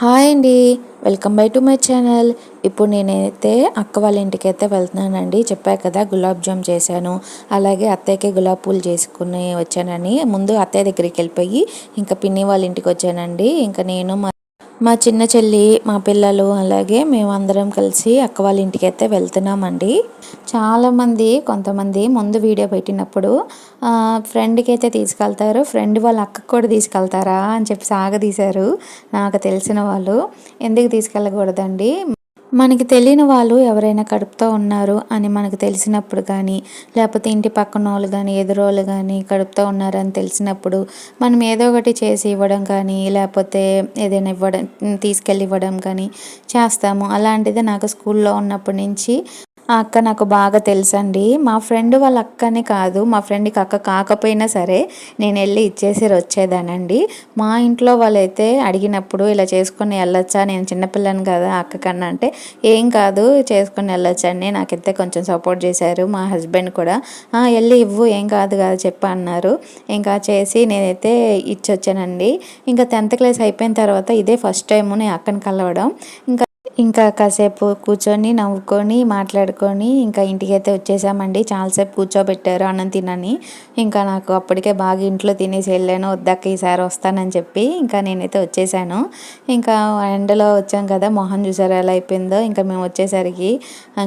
Hi అండి. Welcome by to my channel. ఇప్పుడు నేనైతే అక్క వాళ్ళ ఇంటికి అయితే వెళ్తున్నానండి. చెప్పా కదా గులాబ్ జామ్ చేశాను. అలాగే అత్తయ్యకి గులాబ్ పూలు చేసుకుని వచ్చానని. ముందు అత్తయ్య దగ్గరికి వెళ్ళిపోయి ఇంకా పిన్ని వాళ్ళ ఇంటికి వచ్చానండి. ఇంకా నేను మా చిన్న చెల్లి మా పిల్లలు అలాగే మేమందరం కలిసి అక్క వాళ్ళ ఇంటికి అయితే వెళ్తున్నామండి. చాలామంది కొంతమంది ముందు వీడియో పెట్టినప్పుడు ఫ్రెండ్కి అయితే తీసుకెళ్తారు ఫ్రెండ్ వాళ్ళ అక్కకు కూడా తీసుకెళ్తారా? అని చెప్పి సాగదీశారు నాకు తెలిసిన వాళ్ళు. ఎందుకు తీసుకెళ్ళకూడదండి? మనకి తెలియని వాళ్ళు ఎవరైనా కడుపుతో ఉన్నారు అని మనకు తెలిసినప్పుడు కానీ లేకపోతే ఇంటి పక్కన వాళ్ళు కానీ ఎదురోళ్ళు కానీ కడుపుతో ఉన్నారని తెలిసినప్పుడు మనం ఏదో ఒకటి చేసి ఇవ్వడం కానీ లేకపోతే ఏదైనా ఇవ్వడం తీసుకెళ్ళి ఇవ్వడం కానీ చేస్తాము. అలాంటిది నాకు స్కూల్లో ఉన్నప్పటి నుంచి ఆ అక్క నాకు బాగా తెలుసండి. మా ఫ్రెండ్ వాళ్ళ అక్కనే కాదు మా ఫ్రెండ్కి అక్క కాకపోయినా సరే నేను వెళ్ళి ఇచ్చేసి వచ్చేదానండి. మా ఇంట్లో వాళ్ళైతే అడిగినప్పుడు ఇలా చేసుకొని వెళ్ళొచ్చా నేను చిన్నపిల్లని కదా అక్క కన్నా అంటే ఏం కాదు చేసుకొని వెళ్ళొచ్చండి నాకైతే కొంచెం సపోర్ట్ చేశారు మా హస్బెండ్ కూడా. వెళ్ళి ఇవ్వు ఏం కాదు కదా చెప్ప అన్నారు. ఇంకా చేసి నేనైతే ఇచ్చొచ్చానండి. ఇంకా టెన్త్ క్లాస్ అయిపోయిన తర్వాత ఇదే ఫస్ట్ టైము నేను అక్కని కలవడం. ఇంకా ఇంకా కాసేపు కూర్చొని నవ్వుకొని మాట్లాడుకొని ఇంకా ఇంటికి అయితే వచ్చేసామండి. చాలాసేపు కూర్చోబెట్టారు అన్నం తినని. ఇంకా నాకు అప్పటికే బాగా ఇంట్లో తినేసి వెళ్ళాను. వద్దాక ఈసారి వస్తానని చెప్పి ఇంకా నేనైతే వచ్చేసాను. ఇంకా ఎండలో వచ్చాం కదా మొహం చూసారు ఎలా అయిపోయిందో? ఇంకా మేము వచ్చేసరికి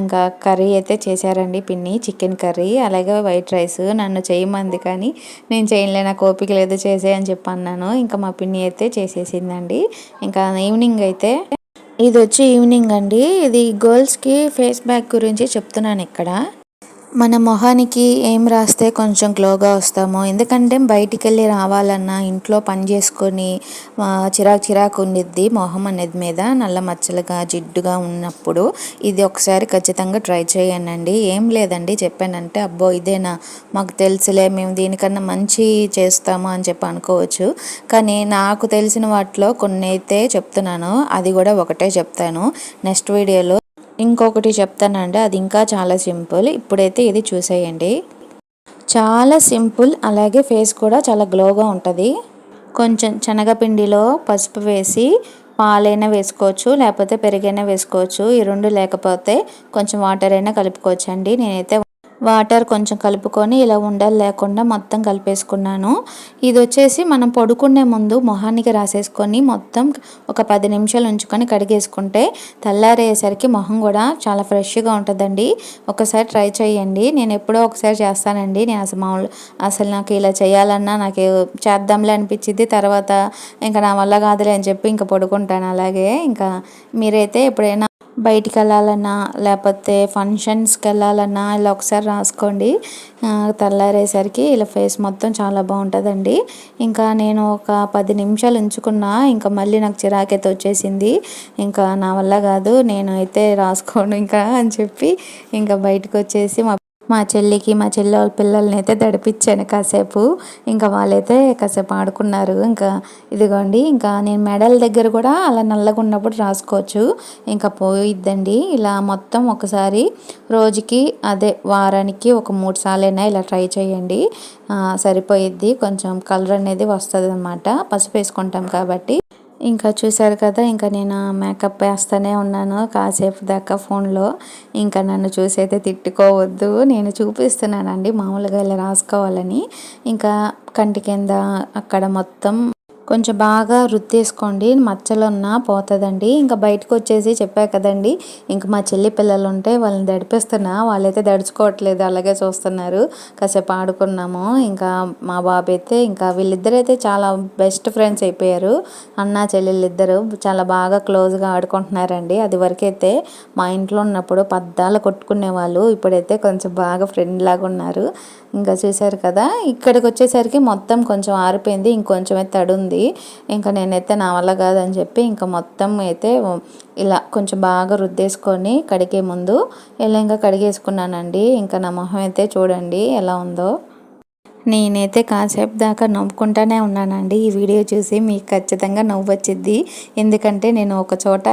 ఇంకా కర్రీ అయితే చేశారండి. పిన్ని చికెన్ కర్రీ అలాగే వైట్ రైస్. నన్ను చేయమంది కానీ నేను చేయలే నాకు ఓపిక లేదు చేసే అని చెప్పి అన్నాను. ఇంకా మా పిన్ని అయితే చేసేసిందండి. ఇంకా ఈవినింగ్ అయితే ఇది వచ్చి ఈవినింగ్ అండి. ఇది గర్ల్స్కి ఫేస్ బ్యాక్ గురించి చెప్తున్నాను ఇక్కడ మన మొహానికి ఏం రాస్తే కొంచెం గ్లోగా వస్తామో. ఎందుకంటే బయటికి వెళ్ళి రావాలన్నా ఇంట్లో పని చేసుకొని చిరాకు చిరాకు ఉండిద్ది మొహం అనేది మీద నల్ల మచ్చలుగా జిడ్డుగా ఉన్నప్పుడు. ఇది ఒకసారి ఖచ్చితంగా ట్రై చేయండి ఏం లేదండి చెప్పానంటే అబ్బో ఇదేనా? మాకు తెలుసులే మేము దీనికన్నా మంచి చేస్తాము అని చెప్పి అనుకోవచ్చు. కానీ నాకు తెలిసిన వాటిలో కొన్ని అయితే చెప్తున్నాను. అది కూడా ఒకటే చెప్తాను. నెక్స్ట్ వీడియోలో ఇంకొకటి చెప్తానండి. అది ఇంకా చాలా సింపుల్. ఇప్పుడైతే ఇది చూసేయండి. చాలా సింపుల్ అలాగే ఫేస్ కూడా చాలా గ్లోగా ఉంటుంది. కొంచెం శనగపిండిలో పసుపు వేసి పాలైనా వేసుకోవచ్చు లేకపోతే పెరుగైనా వేసుకోవచ్చు. ఈ రెండు లేకపోతే కొంచెం వాటర్ అయినా కలుపుకోవచ్చు అండి నేనైతే వాటర్ కొంచెం కలుపుకొని ఇలా ఉండలు లేకుండా మొత్తం కలిపేసుకున్నాను. ఇది వచ్చేసి మనం పడుకునే ముందు మొహానికి రాసేసుకొని మొత్తం ఒక పది నిమిషాలు ఉంచుకొని కడిగేసుకుంటే తెల్లారేసరికి మొహం కూడా చాలా ఫ్రెష్గా ఉంటుందండి. ఒకసారి ట్రై చేయండి. నేను ఎప్పుడో ఒకసారి చేస్తానండి. నేను అసలు మామూలు అసలు నాకు ఇలా చేయాలన్నా నాకు చేద్దాంలే అనిపించింది. తర్వాత ఇంకా నా వల్ల కాదులే అని చెప్పి ఇంకా పడుకుంటాను. అలాగే ఇంకా మీరైతే ఎప్పుడైనా బయటికి వెళ్ళాలన్నా లేకపోతే ఫంక్షన్స్కి వెళ్ళాలన్నా ఇలా ఒకసారి రాసుకోండి. తెల్లారేసరికి ఇలా ఫేస్ మొత్తం చాలా బాగుంటుందండి. ఇంకా నేను ఒక పది నిమిషాలు ఉంచుకున్నా ఇంకా మళ్ళీ నాకు చిరాకైతే వచ్చేసింది. ఇంకా నా వల్ల కాదు నేను అయితే రాసుకోను ఇంకా అని చెప్పి ఇంకా బయటకు వచ్చేసి మా మా చెల్లికి మా చెల్లి వాళ్ళ పిల్లల్ని అయితే దడిపించాను కాసేపు. ఇంకా వాళ్ళైతే కాసేపు ఆడుకున్నారు. ఇంకా ఇదిగోండి ఇంకా నేను మెడల్ దగ్గర కూడా అలా నల్లగా ఉన్నప్పుడు రాసుకోవచ్చు. ఇంకా పోయిద్దండి. ఇలా మొత్తం ఒకసారి రోజుకి అదే వారానికి ఒక మూడు సార్లైనా ఇలా ట్రై చేయండి. సరిపోయిద్ది. కొంచెం కలర్ అనేది వస్తుంది అనమాట పసుపు వేసుకుంటాం కాబట్టి. ఇంకా చూశారు కదా ఇంకా నేను మేకప్ వేస్తూనే ఉన్నాను కాసేపు దాకా ఫోన్లో. ఇంకా నన్ను చూసి అయితే తిట్టుకోవద్దు నేను చూపిస్తున్నానండి మామూలుగా ఇలా రాసుకోవాలని. ఇంకా కంటి కింద అక్కడ మొత్తం కొంచెం బాగా రుద్దేసుకోండి. మచ్చలు ఉన్నా పోతుందండి. ఇంకా బయటకు వచ్చేసి చెప్పా కదండి ఇంకా మా చెల్లి పిల్లలు ఉంటే వాళ్ళని దడిపిస్తున్నా. వాళ్ళైతే దడుచుకోవట్లేదు అలాగే చూస్తున్నారు. కాసేపు ఆడుకున్నాము. ఇంకా మా బాబు అయితే ఇంకా వీళ్ళిద్దరైతే చాలా బెస్ట్ ఫ్రెండ్స్ అయిపోయారు. అన్న చెల్లెళ్ళిద్దరు చాలా బాగా క్లోజ్గా ఆడుకుంటున్నారండి. అది వరకైతే మా ఇంట్లో ఉన్నప్పుడు పద్దాలు కొట్టుకునే వాళ్ళు ఇప్పుడైతే కొంచెం బాగా ఫ్రెండ్ లాగా ఉన్నారు. ఇంకా చూశారు కదా ఇక్కడికి వచ్చేసరికి మొత్తం కొంచెం ఆరిపోయింది. ఇంకొంచెం అయితే తడుంది. ఇంకా నేనైతే నా వల్ల కాదని చెప్పి ఇంకా మొత్తం అయితే ఇలా కొంచెం బాగా రుద్దేసుకొని కడిగే ముందు ఇలా ఇంకా కడిగేసుకున్నానండి. ఇంకా నా మొహం అయితే చూడండి ఎలా ఉందో. నేనైతే కాసేపు దాకా నవ్వుకుంటానే ఉన్నానండి. ఈ వీడియో చూసి మీకు ఖచ్చితంగా నవ్వు వచ్చింది ఎందుకంటే నేను ఒక చోట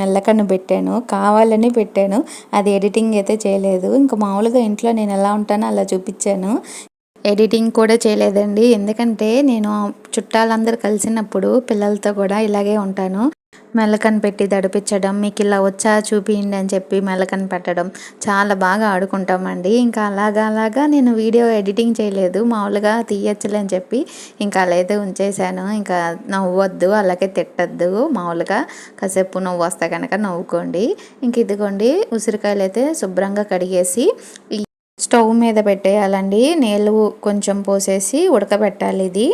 మెల్లకన్ను పెట్టాను కావాలని పెట్టాను. అది ఎడిటింగ్ అయితే చేయలేదు. ఇంకా మామూలుగా ఇంట్లో నేను ఎలా ఉంటానో అలా చూపించాను. ఎడిటింగ్ కూడా చేయలేదండి. ఎందుకంటే నేను చుట్టాలందరూ కలిసినప్పుడు పిల్లలతో కూడా ఇలాగే ఉంటాను. మెల్లకని పెట్టి దడిపించడం మీకు ఇలా వచ్చా చూపియండి అని చెప్పి మెల్లకని పెట్టడం చాలా బాగా ఆడుకుంటామండి. ఇంకా అలాగా అలాగా నేను వీడియో ఎడిటింగ్ చేయలేదు. మామూలుగా తీయచ్చులే అని చెప్పి ఇంకా అలా అయితే ఇంకా నవ్వొద్దు అలాగే తిట్టద్దు మామూలుగా. కాసేపు నవ్వు వస్తే కనుక నవ్వుకోండి. ఇంక ఇదిగోండి ఉసిరికాయలు అయితే శుభ్రంగా కడిగేసి స్టవ్ మీద పెట్టేయాలండి. నీళ్ళు కొంచెం పోసేసి ఉడకబెట్టాలి ఇది.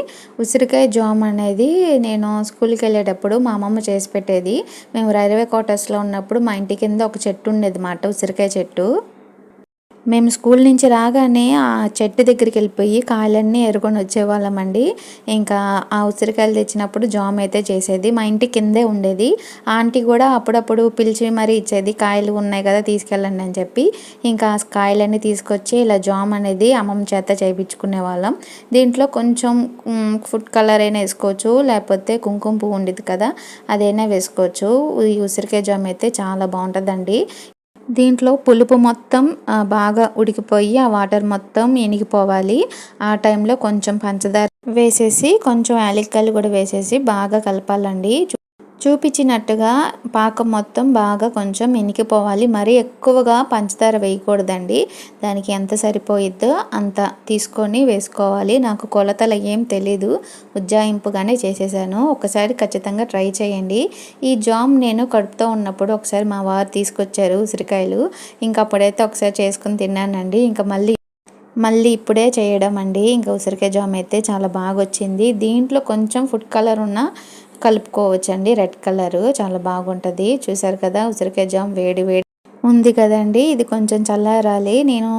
ఉసిరికాయ జామ్ అనేది నేను స్కూల్కి వెళ్ళేటప్పుడు మా అమ్మమ్మ చేసి పెట్టేది. మేము రైల్వే క్వార్టర్స్లో ఉన్నప్పుడు మా ఇంటి కింద ఒక చెట్టు ఉండేది మాట ఉసిరికాయ చెట్టు. మేము స్కూల్ నుంచి రాగానే ఆ చెట్టు దగ్గరికి వెళ్ళిపోయి కాయలన్నీ ఎరుకొని వచ్చేవాళ్ళమండి ఇంకా ఆ ఉసిరికాయలు తెచ్చినప్పుడు జామ్ అయితే చేసేది. మా ఇంటి కిందే ఉండేది. ఆంటీ కూడా అప్పుడప్పుడు పిలిచి మరీ ఇచ్చేది కాయలు ఉన్నాయి కదా తీసుకెళ్ళండి అని చెప్పి. ఇంకా ఆ కాయలన్నీ తీసుకొచ్చి ఇలా జామ్ అనేది అమ్మమ్మ చేత చేయించుకునే వాళ్ళం దీంట్లో కొంచెం ఫుడ్ కలర్ అయినా వేసుకోవచ్చు లేకపోతే కుంకుమ పువ్వు ఉండేది కదా అదైనా వేసుకోవచ్చు. ఈ ఉసిరికాయ జామ్ అయితే చాలా బాగుంటుందండి. దీంట్లో పులుపు మొత్తం బాగా ఉడికిపోయి ఆ వాటర్ మొత్తం ఎనిగిపోవాలి ఆ టైంలో కొంచెం పంచదార వేసేసి కొంచెం యాలక్కాయలు కూడా వేసేసి బాగా కలపాలండి. చూపించినట్టుగా పాకం మొత్తం బాగా కొంచెం ఇనికిపోవాలి. మరీ ఎక్కువగా పంచదార వేయకూడదండి. దానికి ఎంత సరిపోయిద్దో అంత తీసుకొని వేసుకోవాలి. నాకు కొలతలు ఏం తెలీదు. ఉజ్జాయింపుగానే చేసేసాను. ఒకసారి ఖచ్చితంగా ట్రై చేయండి. ఈ జామ్ నేను కడుపుతో ఉన్నప్పుడు ఒకసారి మా వారు తీసుకొచ్చారు ఉసిరికాయలు. ఇంకా అప్పుడైతే ఒకసారి చేసుకుని తిన్నానండి. ఇంకా మళ్ళీ మళ్ళీ ఇప్పుడే చేయడం అండి. ఇంకా ఉసిరికాయ జామ్ అయితే చాలా బాగా వచ్చింది దీంట్లో కొంచెం ఫుడ్ కలర్ ఉన్న కలుపుకోవచ్చండి. Red colour. చాలా బాగుంటుంది. చూసారు కదా ఉసిరికాయ జామ్ వేడి వేడి ఉంది కదండి. ఇది కొంచెం చల్లారాలి. నేను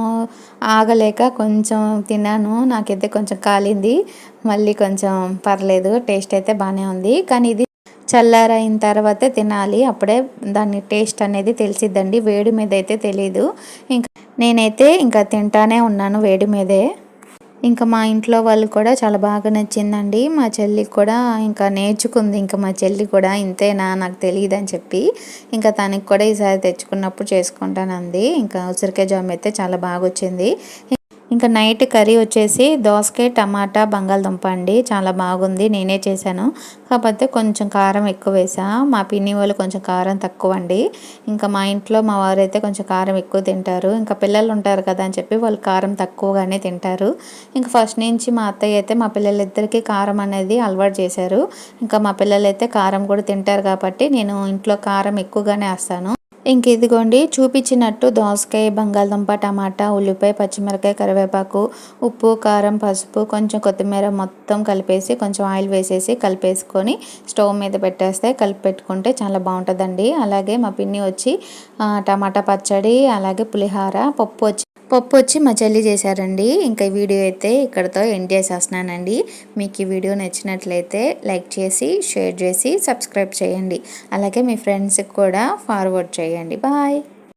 ఆగలేక కొంచెం తిన్నాను. నాకైతే కొంచెం కాలింది. మళ్ళీ కొంచెం పర్లేదు. టేస్ట్ అయితే బాగానే ఉంది. కానీ ఇది చల్లారైన తర్వాతే తినాలి. అప్పుడే దాని టేస్ట్ అనేది తెలిసిద్దండి. వేడి మీద అయితే తెలీదు. ఇంకా నేనైతే ఇంకా తింటానే ఉన్నాను వేడి మీదే. ఇంకా మా ఇంట్లో వాళ్ళు కూడా చాలా బాగా నచ్చిందండి. మా చెల్లికి కూడా ఇంకా నేర్చుకుంది. ఇంకా మా చెల్లి కూడా ఇంతేనా నాకు తెలియదు అని చెప్పి ఇంకా తనకి కూడా ఈసారి తెచ్చుకున్నప్పుడు చేసుకుంటానంది. ఇంకా ఉసిరికాయ జామ్ అయితే చాలా బాగా వచ్చింది. ఇంకా నైట్ కర్రీ వచ్చేసి దోసకాయ టమాటా బంగాళదుంప అండి. చాలా బాగుంది. నేనే చేశాను. కాకపోతే కొంచెం కారం ఎక్కువ వేసా మా పిన్ని వాళ్ళు కొంచెం కారం తక్కువ అండి. ఇంకా మా ఇంట్లో మా వారు అయితే కొంచెం కారం ఎక్కువ తింటారు. ఇంకా పిల్లలు ఉంటారు కదా అని చెప్పి వాళ్ళు కారం తక్కువగానే తింటారు. ఇంకా ఫస్ట్ నుంచి మా అత్తయ్య అయితే మా పిల్లలిద్దరికీ కారం అనేది అలవాటు చేశారు. ఇంకా మా పిల్లలు అయితే కారం కూడా తింటారు కాబట్టి నేను ఇంట్లో కారం ఎక్కువగానే వేస్తాను. ఇంక ఇదిగోండి చూపించినట్టు దోసకాయ బంగాళదుంప టమాటా ఉల్లిపాయ పచ్చిమిరకాయ కరివేపాకు ఉప్పు కారం పసుపు కొంచెం కొత్తిమీర మొత్తం కలిపేసి కొంచెం ఆయిల్ వేసేసి కలిపేసుకొని స్టవ్ మీద పెట్టేస్తే కలిపి పెట్టుకుంటే చాలా బాగుంటుందండి. అలాగే మా పిన్ని వచ్చి టమాటా పచ్చడి అలాగే పులిహార పప్పు వచ్చి పప్పు వచ్చి మా చెల్లి చేశారండి. ఇంకా వీడియో అయితే ఇక్కడతో ఎండ్ చేసేస్తున్నానండి. మీకు ఈ వీడియో నచ్చినట్లయితే లైక్ చేసి షేర్ చేసి సబ్స్క్రైబ్ చేయండి. అలాగే మీ ఫ్రెండ్స్కి కూడా ఫార్వర్డ్ చేయండి. బాయ్.